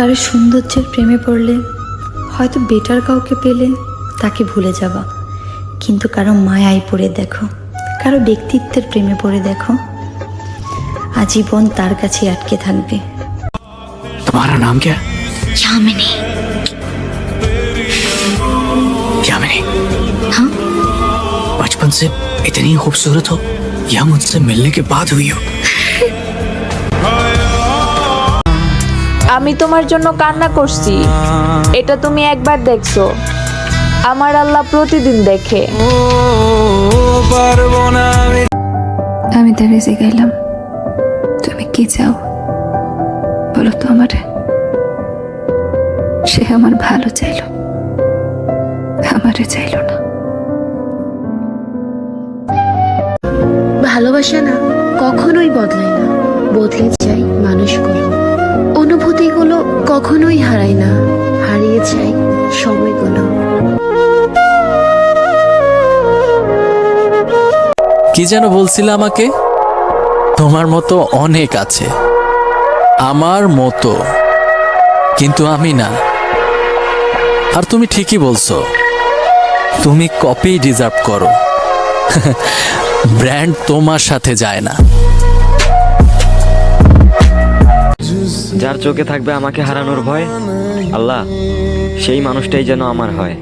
কারো সৌন্দর্যের প্রেমে পড়লে হয়তো বেটার কাউকে পেলে তাকে ভুলে যাবা কিন্তু কারো মায়ায় পড়ে দেখো কারো ব্যক্তিত্বের প্রেমে পড়ে দেখো আজীবন তার কাছে আটকে থাকবে तुम्हारा नाम क्या है यामिनी यामिनी हाँ बचपन से इतनी खूबसूरत हो या मुझसे मिलने के बाद हुई हो আমি তোমার জন্য কান্না করছি। এটা তুমি একবার দেখছ। আমার আল্লাহ প্রতিদিন দেখে। আমি তো বেঁচে গেলাম তুমি কি চাও? বলো তো আমারে। সে আমার ভালো চাইলো। আমারে চাইলো না। ভালোবাসা না কখনোই বদলায় না। বদলে যায় মানুষগুলো অনুভূতিগুলো কখনোই হারায় না, হারিয়ে যায় সময়গুলো। কি যেন বলছিলে আমাকে? তোমার মতো অনেক আছে। আমার মতো। কিন্তু আমি না। আর তুমি ঠিকই বলছো। তুমি কপি ডিজার্ভ করো। ব্র্যান্ড তোমার সাথে যায় না। যার চোখে থাকবে আমাকে হারানোর ভয় আল্লাহ সেই মানুষটাই যেন আমার হয়।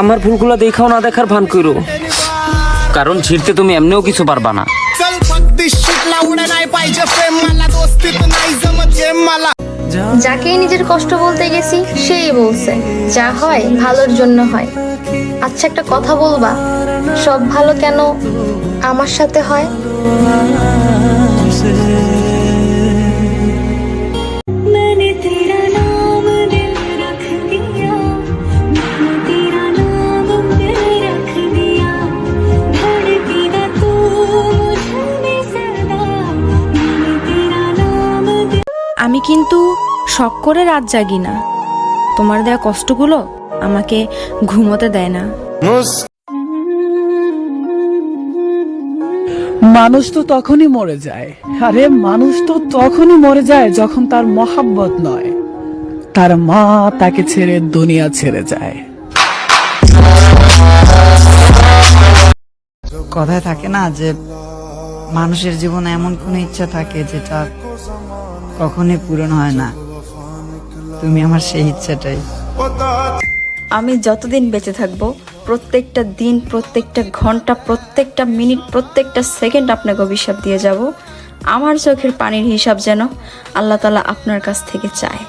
আমার ভুলগুলো দেখাও না দেখার ভান করো। কারণ ছিড়তে তুমি এমনিও কিছু পারবা না। যাকে নিজের কষ্ট বলতে গেছি সেই বলছে যা হয় ভালোর জন্য হয়। আচ্ছা একটা কথা বলবা সব ভালো কেন? আমার সাথে হয়? আমি কিন্তু শখ করে রাত জাগি না। তোমার দেয়া কষ্টগুলো আমাকে ঘুমোতে দেয় না। মানুষ তো তখনই মরে যায়। আরে মানুষ তো তখনই মরে যায় যখন তার মহাব্বত নয়। তার মা তাকে ছেড়ে দুনিয়া ছেড়ে যায়। কথায় থাকে না যে মানুষের জীবনে এমন কোনো ইচ্ছা থাকে যেটা কখনই পূরণ হয় না। তুমি আমার সেই ইচ্ছাটাই। আমি যতদিন বেঁচে থাকব প্রত্যেকটা দিন, প্রত্যেকটা ঘণ্টা, প্রত্যেকটা মিনিট, প্রত্যেকটা সেকেন্ড আপনাকে অভিশাপ দিয়ে যাব। আমার চোখের পানির হিসাব যেন আল্লাহ তালা আপনার কাছ থেকে চায়।